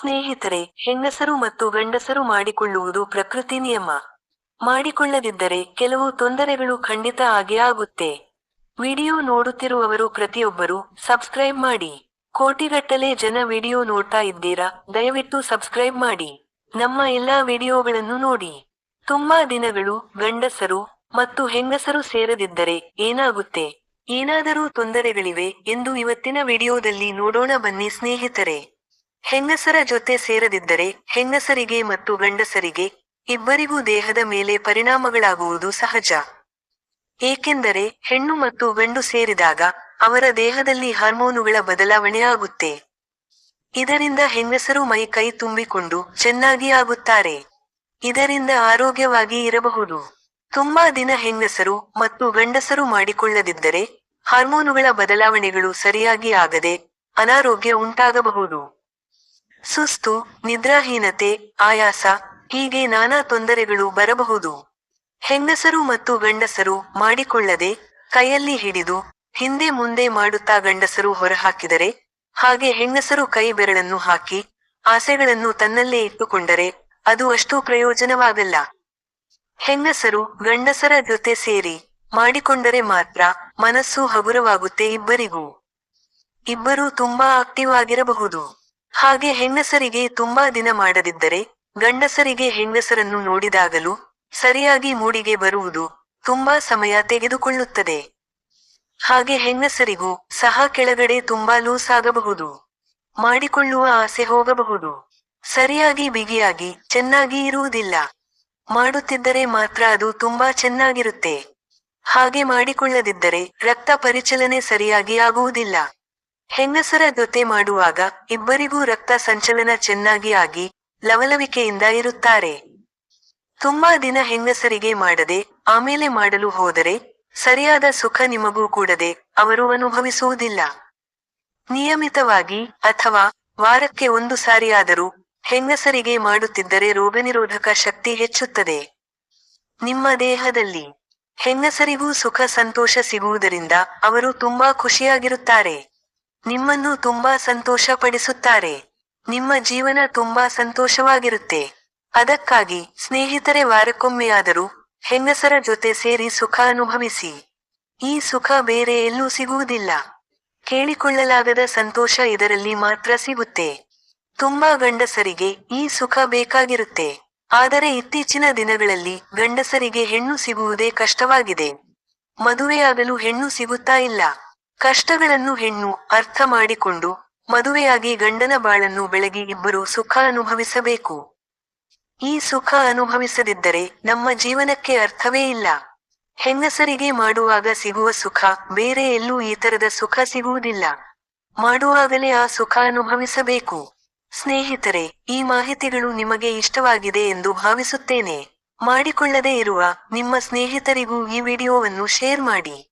ಸ್ನೇಹಿತರೆ, ಹೆಂಗಸರು ಮತ್ತು ಗಂಡಸರು ಮಾಡಿಕೊಳ್ಳುವುದು ಪ್ರಕೃತಿ ನಿಯಮ. ಮಾಡಿಕೊಳ್ಳದಿದ್ದರೆ ಕೆಲವು ತೊಂದರೆಗಳು ಖಂಡಿತ ಆಗೇ ಆಗುತ್ತೆ. ವಿಡಿಯೋ ನೋಡುತ್ತಿರುವವರು ಪ್ರತಿಯೊಬ್ಬರು ಸಬ್ಸ್ಕ್ರೈಬ್ ಮಾಡಿ. ಕೋಟಿಗಟ್ಟಲೆ ಜನ ವಿಡಿಯೋ ನೋಡ್ತಾ ಇದ್ದೀರಾ, ದಯವಿಟ್ಟು ಸಬ್ಸ್ಕ್ರೈಬ್ ಮಾಡಿ. ನಮ್ಮ ಎಲ್ಲಾ ವಿಡಿಯೋಗಳನ್ನು ನೋಡಿ. ತುಂಬಾ ದಿನಗಳು ಗಂಡಸರು ಮತ್ತು ಹೆಂಗಸರು ಸೇರದಿದ್ದರೆ ಏನಾಗುತ್ತೆ? ಏನಾದರೂ ತೊಂದರೆಗಳಿವೆ ಎಂದು ಇವತ್ತಿನ ವಿಡಿಯೋದಲ್ಲಿ ನೋಡೋಣ ಬನ್ನಿ ಸ್ನೇಹಿತರೆ. ಹೆಂಗಸರ ಜೊತೆ ಸೇರದಿದ್ದರೆ ಹೆಂಗಸರಿಗೆ ಮತ್ತು ಗಂಡಸರಿಗೆ ಇಬ್ಬರಿಗೂ ದೇಹದ ಮೇಲೆ ಪರಿಣಾಮಗಳಾಗುವುದು ಸಹಜ. ಏಕೆಂದರೆ ಹೆಣ್ಣು ಮತ್ತು ಗಂಡು ಸೇರಿದಾಗ ಅವರ ದೇಹದಲ್ಲಿ ಹಾರ್ಮೋನುಗಳ ಬದಲಾವಣೆಯಾಗುತ್ತೆ ಇದರಿಂದ ಹೆಂಗಸರು ಮೈ ಕೈ ತುಂಬಿಕೊಂಡು ಚೆನ್ನಾಗಿ ಆಗುತ್ತಾರೆ. ಇದರಿಂದ ಆರೋಗ್ಯವಾಗಿ ಇರಬಹುದು. ತುಂಬಾ ದಿನ ಹೆಂಗಸರು ಮತ್ತು ಗಂಡಸರು ಮಾಡಿಕೊಳ್ಳದಿದ್ದರೆ ಹಾರ್ಮೋನುಗಳ ಬದಲಾವಣೆಗಳು ಸರಿಯಾಗಿ ಆಗದೆ ಅನಾರೋಗ್ಯ ಉಂಟಾಗಬಹುದು. ಸುಸ್ತು, ನಿದ್ರಾಹೀನತೆ, ಆಯಾಸ, ಹೀಗೆ ನಾನಾ ತೊಂದರೆಗಳು ಬರಬಹುದು. ಹೆಂಗಸರು ಮತ್ತು ಗಂಡಸರು ಮಾಡಿಕೊಳ್ಳದೆ ಕೈಯಲ್ಲಿ ಹಿಡಿದು ಹಿಂದೆ ಮುಂದೆ ಮಾಡುತ್ತಾ ಗಂಡಸರು ಹೊರಹಾಕಿದರೆ, ಹಾಗೆ ಹೆಂಗಸರು ಕೈ ಬೆರಳನ್ನು ಹಾಕಿ ಆಸೆಗಳನ್ನು ತನ್ನಲ್ಲೇ ಇಟ್ಟುಕೊಂಡರೆ ಅದು ಅಷ್ಟು ಪ್ರಯೋಜನವಾಗಲ್ಲ. ಹೆಂಗಸರು ಗಂಡಸರ ಜೊತೆ ಸೇರಿ ಮಾಡಿಕೊಂಡರೆ ಮಾತ್ರ ಮನಸ್ಸು ಹಗುರವಾಗುತ್ತೆ ಇಬ್ಬರಿಗೂ. ಇಬ್ಬರು ತುಂಬಾ ಆಕ್ಟಿವ್ ಆಗಿರಬಹುದು. ಹಾಗೆ ಹೆಂಗಸರಿಗೆ ತುಂಬಾ ದಿನ ಮಾಡದಿದ್ದರೆ ಗಂಡಸರಿಗೆ ಹೆಂಗಸರನ್ನು ನೋಡಿದಾಗಲೂ ಸರಿಯಾಗಿ ಮೂಡಿಗೆ ಬರುವುದು ತುಂಬಾ ಸಮಯ ತೆಗೆದುಕೊಳ್ಳುತ್ತದೆ. ಹಾಗೆ ಹೆಂಗಸರಿಗೂ ಸಹ ಕೆಳಗಡೆ ತುಂಬಾ ಲೂಸ್ ಆಗಬಹುದು. ಮಾಡಿಕೊಳ್ಳುವ ಆಸೆ ಹೋಗಬಹುದು. ಸರಿಯಾಗಿ ಬಿಗಿಯಾಗಿ ಚೆನ್ನಾಗಿ ಇರುವುದಿಲ್ಲ. ಮಾಡುತ್ತಿದ್ದರೆ ಮಾತ್ರ ಅದು ತುಂಬಾ ಚೆನ್ನಾಗಿರುತ್ತೆ. ಹಾಗೆ ಮಾಡಿಕೊಳ್ಳದಿದ್ದರೆ ರಕ್ತ ಪರಿಚಲನೆ ಸರಿಯಾಗಿ ಆಗುವುದಿಲ್ಲ. ಹೆಂಗಸರ ಜೊತೆ ಮಾಡುವಾಗ ಇಬ್ಬರಿಗೂ ರಕ್ತ ಸಂಚಲನ ಚೆನ್ನಾಗಿ ಆಗಿ ಲವಲವಿಕೆಯಿಂದ ಇರುತ್ತಾರೆ. ತುಂಬಾ ದಿನ ಹೆಂಗಸರಿಗೆ ಮಾಡದೆ, ಆಮೇಲೆ ಮಾಡಲು ಹೋದರೆ ಸರಿಯಾದ ಸುಖ ನಿಮಗೂ ಕೂಡದೆ ಅವರು ಅನುಭವಿಸುವುದಿಲ್ಲ. ನಿಯಮಿತವಾಗಿ ಅಥವಾ ವಾರಕ್ಕೆ ಒಂದು ಸಾರಿಯಾದರೂ ಹೆಂಗಸರಿಗೆ ಮಾಡುತ್ತಿದ್ದರೆ ರೋಗನಿರೋಧಕ ಶಕ್ತಿ ಹೆಚ್ಚುತ್ತದೆ. ನಿಮ್ಮ ದೇಹದಲ್ಲಿ ಹೆಂಗಸರಿಗೂ ಸುಖ ಸಂತೋಷ ಸಿಗುವುದರಿಂದ ಅವರು ತುಂಬಾ ಖುಷಿಯಾಗಿರುತ್ತಾರೆ. ನಿಮ್ಮನ್ನು ತುಂಬಾ ಸಂತೋಷ ಪಡಿಸುತ್ತಾರೆ ನಿಮ್ಮ ಜೀವನ ತುಂಬಾ ಸಂತೋಷವಾಗಿರುತ್ತೆ. ಅದಕ್ಕಾಗಿ ಸ್ನೇಹಿತರೆ ವಾರಕ್ಕೊಮ್ಮೆಯಾದರೂ ಹೆಂಗಸರ ಜೊತೆ ಸೇರಿ ಸುಖ ಅನುಭವಿಸಿ. ಈ ಸುಖ ಬೇರೆ ಎಲ್ಲೂ ಸಿಗುವುದಿಲ್ಲ. ಕೇಳಿಕೊಳ್ಳಲಾಗದ ಸಂತೋಷ ಇದರಲ್ಲಿ ಮಾತ್ರ ಸಿಗುತ್ತೆ. ತುಂಬಾ ಗಂಡಸರಿಗೆ ಈ ಸುಖ ಬೇಕಾಗಿರುತ್ತೆ. ಆದರೆ ಇತ್ತೀಚಿನ ದಿನಗಳಲ್ಲಿ ಗಂಡಸರಿಗೆ ಹೆಣ್ಣು ಸಿಗುವುದೇ ಕಷ್ಟವಾಗಿದೆ. ಮದುವೆಯಾಗಲು ಹೆಣ್ಣು ಸಿಗುತ್ತಾ ಇಲ್ಲ. ಕಷ್ಟಗಳನ್ನು ಹೆಣ್ಣು ಅರ್ಥ ಮಾಡಿಕೊಂಡು ಮದುವೆಯಾಗಿ ಗಂಡನ ಬಾಳನ್ನು ಬೆಳಗಿ ಇಬ್ಬರು ಸುಖ ಅನುಭವಿಸಬೇಕು. ಈ ಸುಖ ಅನುಭವಿಸದಿದ್ದರೆ ನಮ್ಮ ಜೀವನಕ್ಕೆ ಅರ್ಥವೇ ಇಲ್ಲ. ಹೆಂಗಸರಿಗೆ ಮಾಡುವಾಗ ಸಿಗುವ ಸುಖ ಬೇರೆ ಎಲ್ಲೂ ಈ ತರದ ಸುಖ ಸಿಗುವುದಿಲ್ಲ. ಮಾಡುವಾಗಲೇ ಆ ಸುಖ ಅನುಭವಿಸಬೇಕು. ಸ್ನೇಹಿತರೆ, ಈ ಮಾಹಿತಿಗಳು ನಿಮಗೆ ಇಷ್ಟವಾಗಿದೆ ಎಂದು ಭಾವಿಸುತ್ತೇನೆ. ಮಾಡಿಕೊಳ್ಳದೇ ಇರುವ ನಿಮ್ಮ ಸ್ನೇಹಿತರಿಗೂ ಈ ವಿಡಿಯೋವನ್ನು ಶೇರ್ ಮಾಡಿ.